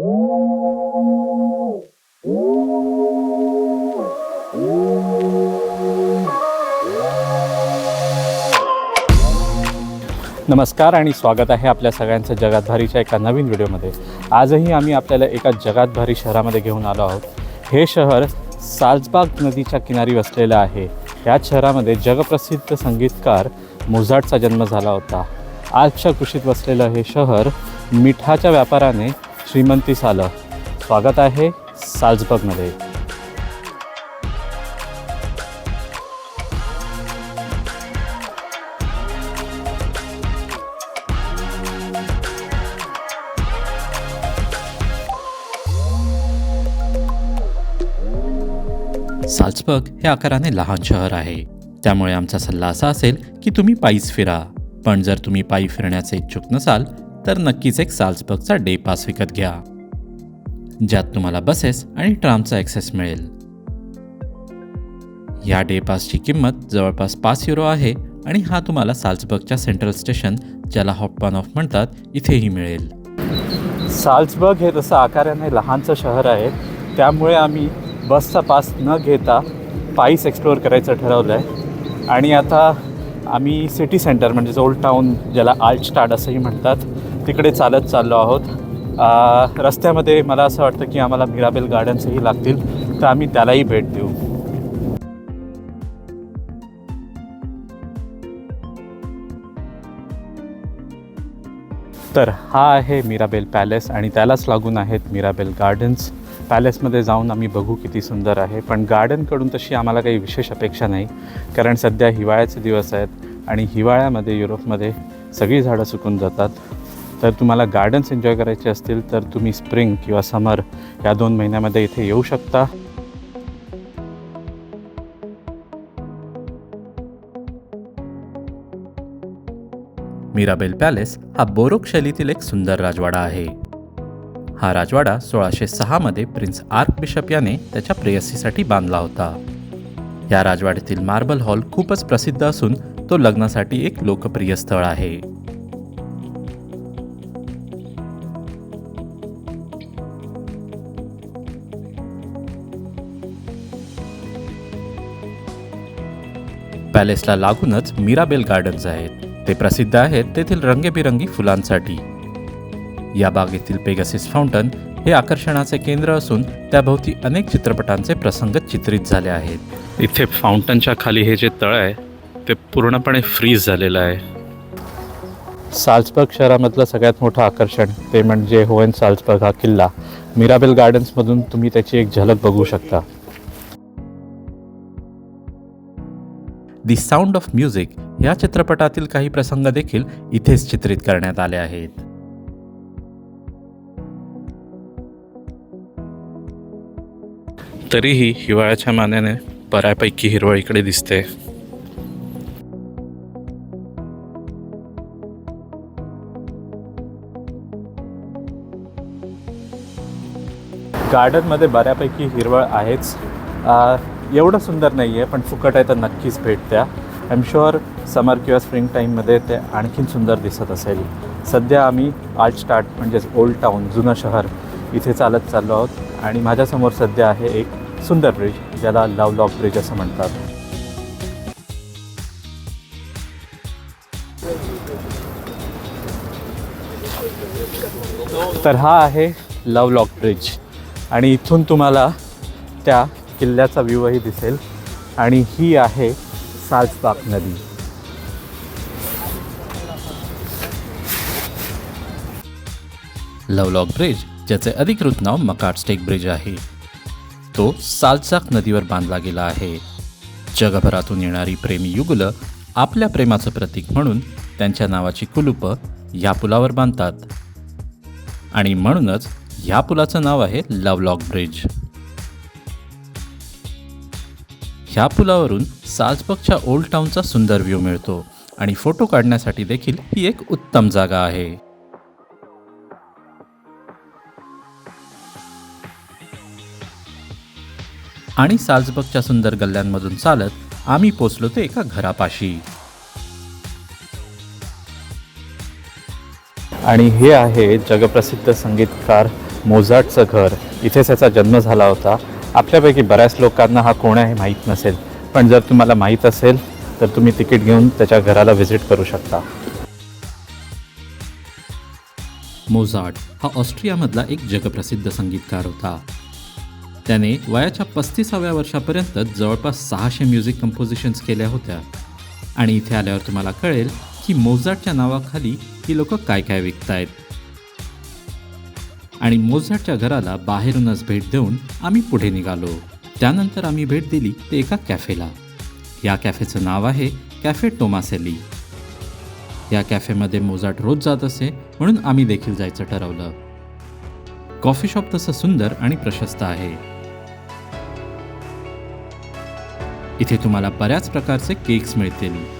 नमस्कार आणि स्वागत आहे आपल्या सगळ्यांचं जगात भारीच्या एका नवीन व्हिडिओमध्ये. आजही आम्ही आपल्याला एका जगात भारी शहरामध्ये घेऊन आलो आहोत. हे शहर साल्सबाग नदीच्या किनारी वसलेलं आहे. याच शहरामध्ये जगप्रसिद्ध संगीतकार मुझाटचा जन्म झाला होता. आजच्या कुशीत वसलेलं हे शहर मिठाच्या व्यापाराने श्रीमंती सालं. स्वागत आहे साल्झबर्गमध्ये साल्सबर्ग हे आकाराने लहान शहर आहे. त्यामुळे आमचा सल्ला असा असेल की तुम्ही पायीच फिरा. पण जर तुम्ही पायी फिरण्याचे इच्छुक नसाल तर नक्कीच एक साल्सबर्गचा डे पास विकत घ्या ज्यात तुम्हाला बसेस आणि ट्रामचा ॲक्सेस मिळेल. या डे पासची किंमत जवळपास पाच युरो आहे आणि हा तुम्हाला साल्सबर्गच्या सेंट्रल स्टेशन ज्याला हॉपॉन ऑफ म्हणतात इथेही मिळेल. साल्सबर्ग हे तसं आकाराने लहानचं शहर आहे त्यामुळे आम्ही बसचा पास न घेता पायीस एक्सप्लोअर करायचं ठरवलं आहे. आणि आता आम्ही सिटी सेंटर म्हणजेच ओल्ड टाऊन ज्याला आल्टस्टाड असंही म्हणतात तिकडे चालत चाललो आहोत. रस्त्यामध्ये मला असं वाटतं की आम्हाला मिराबेल गार्डन्सही लागतील तर आम्ही त्यालाही भेट देऊ. तर हा आहे मिराबेल पॅलेस आणि त्यालाच लागून आहेत मिराबेल गार्डन्स. पॅलेसमध्ये जाऊन आम्ही बघू किती सुंदर आहे. पण गार्डनकडून तशी आम्हाला काही विशेष अपेक्षा नाही कारण सध्या हिवाळ्याचे दिवस आहेत आणि हिवाळ्यामध्ये युरोपमध्ये सगळी झाडं सुकून जातात. तर तुम्हाला गार्डन्स एन्जॉय करायचे असतील तर तुम्ही स्प्रिंग किंवा समर या दोन महिन्यामध्ये इथे येऊ शकता. मिराबेल पॅलेस हा बोरोक शैलीतील एक सुंदर राजवाडा आहे. हा राजवाडा सोळाशे सहामध्ये प्रिन्स आर्क बिशप याने त्याच्या प्रेयसीसाठी बांधला होता. या राजवाड्यातील मार्बल हॉल खूपच प्रसिद्ध असून तो लग्नासाठी एक लोकप्रिय स्थळ आहे. पॅलेसला लागूनच मिराबेल गार्डन्स आहेत. ते प्रसिद्ध आहेत तेथील रंगेबिरंगी फुलांसाठी. या बागेतील पेगासिस फाउंटन हे आकर्षणाचे केंद्र असून त्याभोवती अनेक चित्रपटांचे प्रसंग चित्रित झाले आहेत. इथे फाउंटनच्या खाली हे जे तळ आहे ते पूर्णपणे फ्रीज झालेलं आहे. साल्सबर्ग शहरामधलं सगळ्यात मोठं आकर्षण ते म्हणजे होएन साल्सबर्ग हा किल्ला. मिराबेल गार्डन्समधून तुम्ही त्याची एक झलक बघू शकता. दी साऊंड ऑफ म्युझिक या चित्रपटातील काही प्रसंग देखील इथेच चित्रित करण्यात आले आहेत. तरीही हिवाळ्याच्या मानाने बऱ्यापैकी हिरवळ इकडे दिसते. गार्डनमध्ये बऱ्यापैकी हिरवळ आहेच. आ, एवढं सुंदर नाही आहे पण फुकट आहे तर नक्कीच भेट द्या. आय एम शुअर समर किंवा स्प्रिंग टाईममध्ये ते आणखीन सुंदर दिसत असेल. सध्या आम्ही आर्ट स्टार्ट म्हणजेच ओल्ड टाऊन जुनं शहर इथे चालत चाललो आहोत. आणि माझ्यासमोर सध्या आहे एक सुंदर ब्रिज ज्याला लव लॉक ब्रिज असं म्हणतात. तर हा आहे लव लॉक ब्रिज आणि इथून तुम्हाला त्या किल्ल्याचा व्ह्यूही दिसेल. आणि ही आहे साल्सबाग नदी. लवलॉक ब्रिज ज्याचे अधिकृत नाव मकाट स्टेक ब्रिज आहे. तो सालचाक नदीवर बांधला गेला आहे. जगभरातून येणारी प्रेमी युगल आपल्या प्रेमाचं प्रतीक म्हणून त्यांच्या नावाची कुलूपं या पुलावर बांधतात. आणि म्हणूनच ह्या पुलाचं नाव आहे लवलॉक ब्रिज. ह्या पुलावरून साल्सबर्गच्या ओल्ड टाऊनचा सुंदर व्ह्यू मिळतो आणि फोटो काढण्यासाठी देखील ही एक उत्तम जागा आहे. आणि साल्सबर्गच्या सुंदर गल्ल्यांमधून चालत आम्ही पोचलो ते एका घरापाशी. आणि हे आहे जगप्रसिद्ध संगीतकार मोझाटचं घर. इथेच त्याचा जन्म झाला होता. आपल्यापैकी बऱ्याच लोकांना हा कोण आहे माहीत नसेल. पण जर तुम्हाला माहीत असेल तर तुम्ही तिकीट घेऊन त्याच्या घराला व्हिजिट करू शकता. मोझार्ट हा ऑस्ट्रियामधला एक जगप्रसिद्ध संगीतकार होता. त्याने वयाच्या पस्तीसाव्या वर्षापर्यंत जवळपास सहाशे म्युझिक कंपोजिशन्स केल्या होत्या. आणि इथे आल्यावर तुम्हाला कळेल की मोझार्टच्या नावाखाली ही लोक काय काय विकतायत. आणि मोझाटच्या घराला बाहेरूनच भेट देऊन आम्ही पुढे निघालो. त्यानंतर आम्ही भेट दिली ते एका कॅफेला. या कॅफेचं नाव आहे कॅफे टोमासेली. या कॅफेमध्ये मोजाट रोज जात असे म्हणून आम्ही देखील जायचं ठरवलं. कॉफी शॉप तसं सुंदर आणि प्रशस्त आहे. इथे तुम्हाला बऱ्याच प्रकारचे केक्स मिळतील.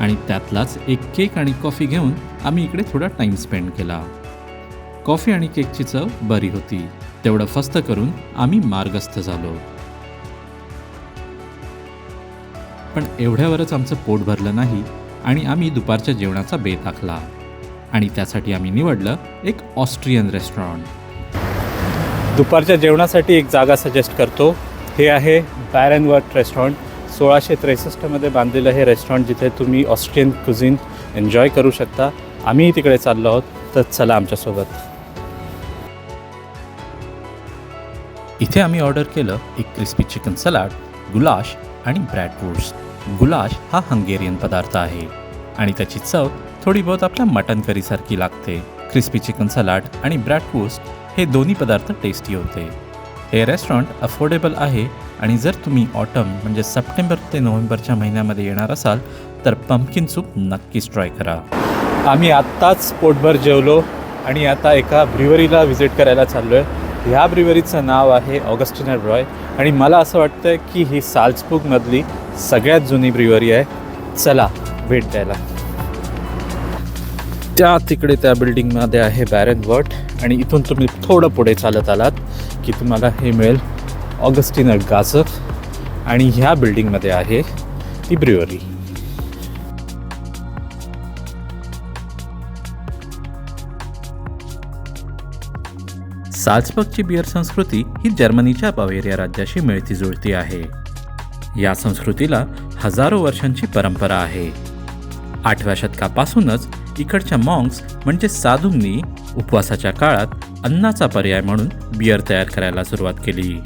आणि त्यातलाच एक केक आणि कॉफी घेऊन आम्ही इकडे थोडा टाइम स्पेंड केला. कॉफी आणि केकची चव बरी होती. तेवढं फस्त करून आम्ही मार्गस्थ झालो. पण एवढ्यावरच आमचं पोट भरलं नाही आणि आम्ही दुपारच्या जेवणाचा बेत आखला. आणि त्यासाठी आम्ही निवडलं एक ऑस्ट्रियन रेस्टॉरंट. दुपारच्या जेवणासाठी एक जागा सजेस्ट करतो. हे आहे बॅरनवर्ट रेस्टॉरंट. सोळाशे त्रेसष्टमध्ये बांधलेलं हे रेस्टॉरंट जिथे तुम्ही ऑस्ट्रियन कुझिन एन्जॉय करू शकता. आम्हीही तिकडे चाललो आहोत. तर चला आमच्यासोबत. इथे आम्ही ऑर्डर केलं एक क्रिस्पी चिकन सलाड गुलाश आणि ब्रॅडवूड्स गुलाश हा हंगेरियन पदार्थ आहे आणि त्याची चव थोडी बहुत आपल्या मटन करीसारखी लागते. क्रिस्पी चिकन सलाड आणि ब्रॅडवूस्ट हे दोन्ही पदार्थ टेस्टी होते. हे रेस्टॉरंट अफोर्डेबल आहे आणि जर तुम्ही ऑटम म्हणजे सप्टेंबर ते नोव्हेंबरच्या महिन्यामध्ये येणार असाल तर पंपकिन सूप नक्कीच ट्राय करा. आम्ही आत्ताच पोटभर जेवलो आणि आता एका ब्रिवरीला व्हिजिट करायला चाललो आहे ह्या ब्रिवरीचं नाव आहे ऑगस्टिनर रॉय आणि मला असं वाटतं की ही साल्सबुकमधली सगळ्यात जुनी ब्रिवरी आहे. चला भेट द्यायला. त्या तिकडे त्या बिल्डिंगमध्ये आहे बॅरन वर्ट आणि इथून तुम्ही थोडं पुढे चालत आलात की तुम्हाला हे मिळेल. ऑगस्टिनर गाजर आणि ह्या बिल्डिंगमध्ये आहे ती ब्रिवरी. साल्सबर्गची बिअर संस्कृती ही जर्मनीच्या बावेरिया राज्याशी मिळती जुळती आहे. या संस्कृतीला हजारो वर्षांची परंपरा आहे. आठव्या शतकापासूनच इकडच्या मॉंग्स म्हणजे साधूंनी उपवासाच्या काळात अन्नाचा पर्याय म्हणून बियर तयार करायला सुरुवात केली.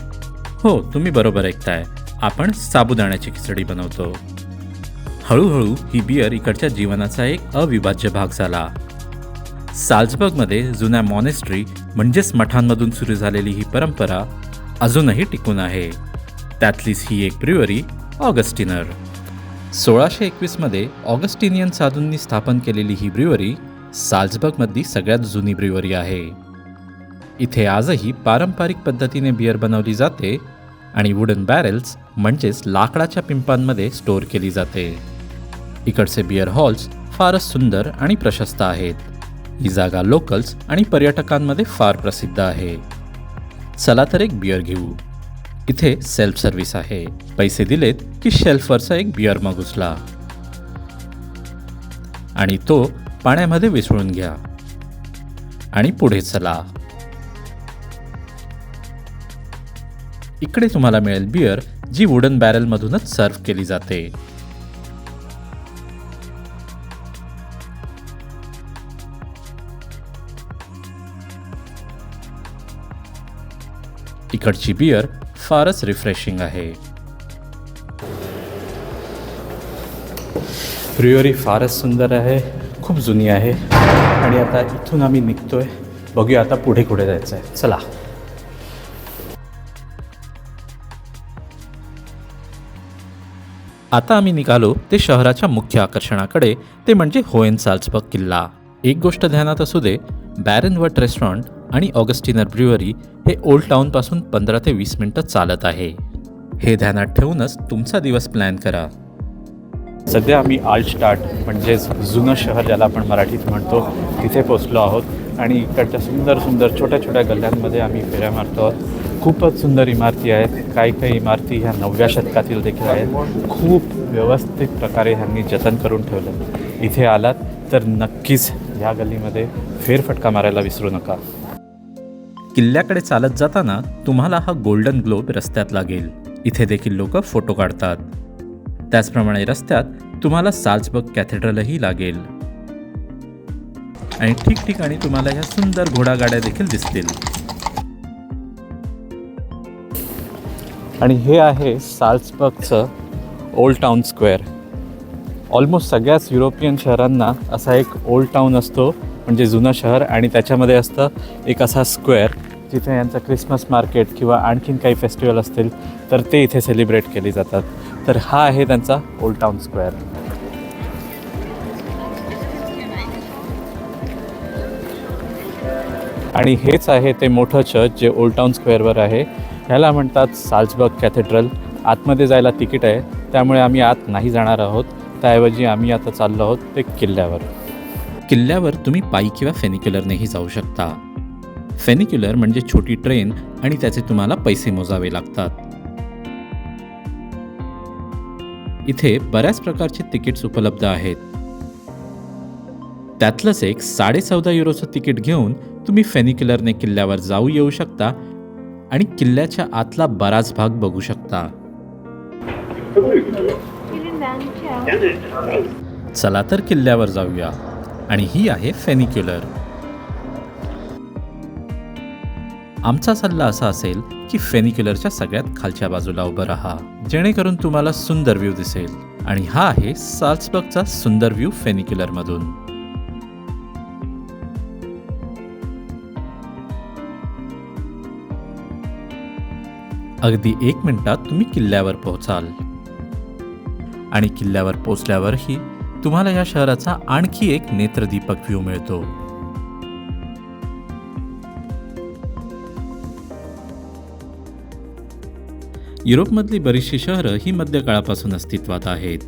हो तुम्ही बरोबर ऐकताय. आपण साबुदाण्याची खिचडी बनवतो. हळूहळू ही बियर इकडच्या जीवनाचा एक अविभाज्य भाग झाला. साल्झबर्गमध्ये जुन्या मॉनेस्ट्री म्हणजेच मठांमधून सुरू झालेली ही परंपरा अजूनही टिकून आहे. त्यातलीच ही एक ब्रिवरी ऑगस्टिनर. सोळाशे एकवीसमध्ये ऑगस्टिनियन साधूंनी स्थापन केलेली ही ब्रिवरी साल्झबर्गमधली सगळ्यात जुनी ब्रिवरी आहे. इथे आजही पारंपरिक पद्धतीने बियर बनवली जाते आणि वुडन बॅरेल्स म्हणजेच लाकडाच्या पिंपांमध्ये स्टोअर केली जाते. इकडचे बिअर हॉल्स फारच सुंदर आणि प्रशस्त आहेत. ही जागा लोकल्स आणि पर्यटकांमध्ये फार प्रसिद्ध आहे. चला तर एक बिअर घेऊ. इथे सेल्फ सर्व्हिस आहे. पैसे दिलेत की शेल्फवरचा एक बिअर मग उचला आणि तो पाण्यामध्ये विसळून घ्या. आणि पुढे चला. इकडे तुम्हाला मिळेल बिअर जी वुडन बॅरलमधूनच सर्व्ह केली जाते. इकडची बिअर फारच रिफ्रेशिंग आहे. ब्रिवरी फारच सुंदर आहे खूप जुनी आहे. आणि आता इथून आम्ही निघतोय. बघूया आता पुढे कुठे जायचं आहे चला. आता आम्ही निघालो ते शहराच्या मुख्य आकर्षणाकडे ते म्हणजे होएन साल्सबर्ग किल्ला. एक गोष्ट ध्यानात असू दे बॅरनवट रेस्टॉरंट आणि ऑगस्टिनर ब्रिवरी हे ओल्ड टाऊनपासून पंधरा ते वीस मिनटं चालत आहे. हे ध्यानात ठेवूनच तुमचा दिवस प्लॅन करा. सध्या आम्ही आल्टस्टार्ट म्हणजेच जुनं शहर ज्याला आपण मराठीत म्हणतो तिथे पोचलो आहोत. आणि इकडच्या सुंदर सुंदर छोट्या छोट्या गल्ल्यांमध्ये आम्ही फेऱ्या मारतो आहोत. खूपच सुंदर इमारती आहेत. काही काही इमारती ह्या नवव्या शतकातील देखील आहेत. खूप व्यवस्थित प्रकारे ह्यांनी जतन करून ठेवलं. इथे आलात तर नक्कीच ह्या गल्लीमध्ये फेरफटका मारायला विसरू नका. किल्ल्याकडे चालत जाताना तुम्हाला हा गोल्डन ग्लोब रस्त्यात लागेल. इथे देखील लोक फोटो काढतात. त्याचप्रमाणे रस्त्यात तुम्हाला साल्सबर्ग कॅथेड्रलही लागेल. आणि ठिकठिकाणी तुम्हाला ह्या सुंदर घोडागाड्या देखील दिसतील. आणि हे आहे साल्सबर्गचं ओल्ड टाउन स्क्वेअर. ऑलमोस्ट सगळ्याच युरोपियन शहरांना असा एक ओल्ड टाउन असतो म्हणजे जुनं शहर आणि त्याच्यामध्ये असतं एक असा स्क्वेअर जिथे यांचं क्रिसमस मार्केट किंवा आणखीन काही फेस्टिवल असतील तर ते इथे सेलिब्रेट केली जातात. तर हा आहे त्यांचा ओल्ड टाउन स्क्वेअर. आणि हेच आहे ते मोठं चर्च जे ओल्ड टाऊन स्क्वेअरवर आहे. ह्याला म्हणतात साल्सबर्ग कॅथेड्रल आतमध्ये जायला तिकीट आहे. त्यामुळे आम्ही आत नाही जाणार आहोत. त्याऐवजी आम्ही आता चाललो आहोत ते किल्ल्यावर. किल्ल्यावर तुम्ही पायी किंवा फेनिक्युलरनेही जाऊ शकता. फेनिक्युलर म्हणजे छोटी ट्रेन आणि त्याचे तुम्हाला पैसे मोजावे लागतात. इथे बऱ्याच प्रकारचे तिकीट्स उपलब्ध आहेत. त्यातलंच एक साडे चौदा युरोचं तिकीट घेऊन तुम्ही फेनिक्युलरने किल्ल्यावर जाऊ येऊ शकता आणि किल्ल्याच्या आतला बराच भाग बघू शकता. चला तर किल्ल्यावर जाऊया. आणि ही आहे फेनिक्युलर. आमचा सल्ला असा असेल की फेनिक्युलरच्या सगळ्यात खालच्या बाजूला उभं राहा जेणेकरून तुम्हाला सुंदर व्ह्यू दिसेल. आणि हा आहे साल्सबर्गचा सुंदर व्ह्यू फेनिक्युलरमधून. अगदी एक मिनिटात तुम्ही किल्ल्यावर पोहोचाल. आणि किल्ल्यावर पोचल्यावरही तुम्हाला या शहराचा आणखी एक नेत्रदीपक व्ह्यू मिळतो. युरोपमधली बरीचशी शहरं ही मध्यकाळापासून अस्तित्वात आहेत.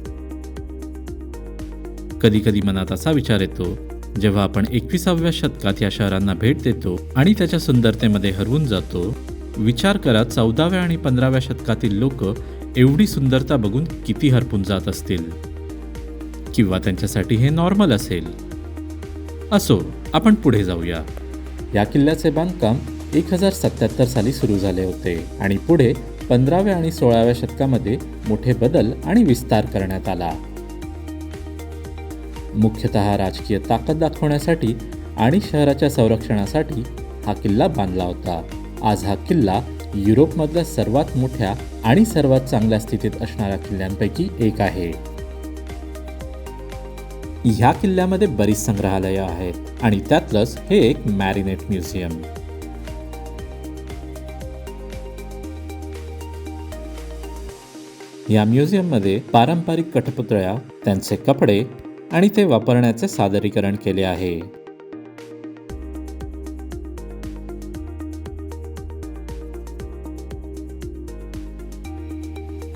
कधी कधी मनात असा विचार येतो जेव्हा आपण एकविसाव्या शतकात या शहरांना भेट देतो आणि त्याच्या सुंदरतेमध्ये हरवून जातो विचार करा चौदाव्या आणि पंधराव्या शतकातील लोक एवढी सुंदरता बघून किती हरपून जात असतील? किंवा त्यांच्यासाठी हे नॉर्मल असेल? असो आपण पुढे जाऊया. या किल्ल्याचे बांधकाम एक हजार सत्याहत्तर साली सुरू झाले होते आणि पुढे पंधराव्या आणि सोळाव्या शतकामध्ये मोठे बदल आणि विस्तार करण्यात आला. मुख्यतः राजकीय ताकद दाखवण्यासाठी आणि शहराच्या संरक्षणासाठी हा किल्ला बांधला होता. आज हा किल्ला युरोपमधल्या सर्वात मोठ्या आणि सर्वात चांगल्या स्थितीत असणाऱ्या किल्ल्यांपैकी एक आहे. ह्या किल्ल्यामध्ये बरीच संग्रहालयं आहेत आणि त्यातलंच हे एक मॅरिनेट म्युझियम. या म्युझियममध्ये पारंपरिक कठपुतळ्या त्यांचे कपडे आणि ते वापरण्याचे सादरीकरण केले आहे.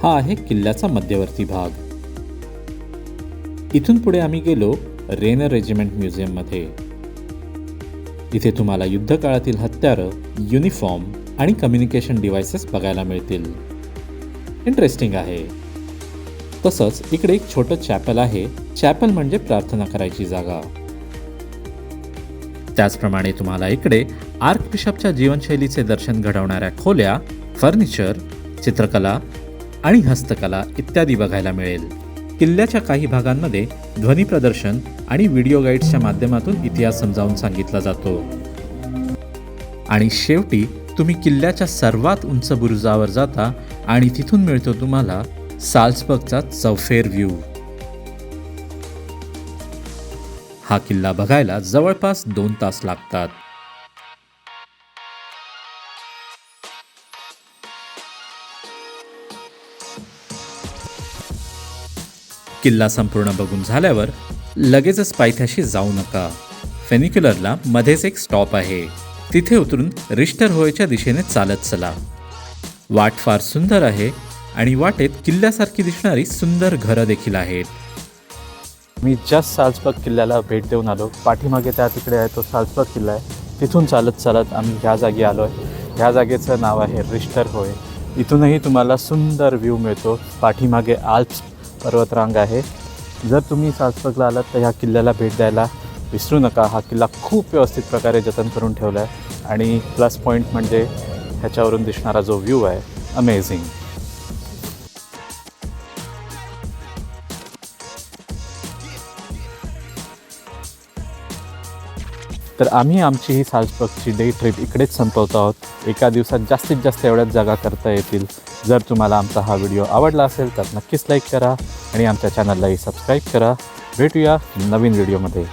हा आहे किल्ल्याचा मध्यवर्ती भाग. इथून पुढे आम्ही गेलो रेनर रेजिमेंट म्युझियममध्ये. इथे तुम्हाला युद्धकाळातील हत्यारं युनिफॉर्म आणि कम्युनिकेशन डिव्हायसेस बघायला मिळतील. इंटरेस्टिंग आहे. तसंच इकडे एक छोटं चॅपल आहे. चॅपल म्हणजे प्रार्थना करायची जागा. त्याचप्रमाणे तुम्हाला इकडे आर्क बिशपच्या जीवनशैलीचे दर्शन घडवणाऱ्या खोल्या फर्निचर चित्रकला आणि हस्तकला इत्यादी बघायला मिळेल. किल्ल्याच्या काही भागांमध्ये ध्वनी प्रदर्शन आणि व्हिडिओ गाईड्सच्या माध्यमातून इतिहास समजावून सांगितला जातो. आणि शेवटी तुम्ही किल्ल्याच्या सर्वात उंच बुरुजावर जाता आणि तिथून मिळतो तुम्हाला साल्सबर्गचा चौफेर व्ह्यू. हा किल्ला बघायला जवळपास दोन तास लागतात. किल्ला संपूर्ण बघून झाल्यावर लगेचच पायथ्याशी जाऊ नका. फेनिक्युलरला मध्येच एक स्टॉप आहे. तिथे उतरून रिस्टर होयच्या दिशेने चालत चला. वाट फार सुंदर आहे आणि वाटेत किल्ल्यासारखी दिसणारी सुंदर घरं देखील आहेत. मी जस्ट साल्सबर्ग किल्ल्याला भेट देऊन आलो. पाठीमागे त्या तिकडे आहे तो साल्सबर्ग किल्ला आहे. तिथून चालत चालत आम्ही ह्या जागी आलो आहे ह्या जागेचं नाव आहे रिस्टर होय. इथूनही तुम्हाला सुंदर व्ह्यू मिळतो. पाठीमागे आल्प्स पर्वतरांग आहे. जर तुम्ही साल्सबर्गला आलात तर ह्या किल्ल्याला भेट द्यायला विसरू नका. हा किल्ला खूप व्यवस्थित प्रकारे जतन करून ठेवला आहे आणि प्लस पॉईंट म्हणजे ह्याच्यावरून दिसणारा जो व्ह्यू आहे अमेझिंग तर आम्ही आमची ही साल्सबर्गची डे ट्रिप इकडेच संपवतो आहोत. एका दिवसात जास्तीत जास्त एवढ्याच जागा करता येतील. जर तुम्हाला आमचा हा व्हिडिओ आवडला असेल तर नक्कीच लाईक करा आणि आमच्या चॅनललाही सबस्क्राईब करा. भेटूया नवीन व्हिडिओमध्ये.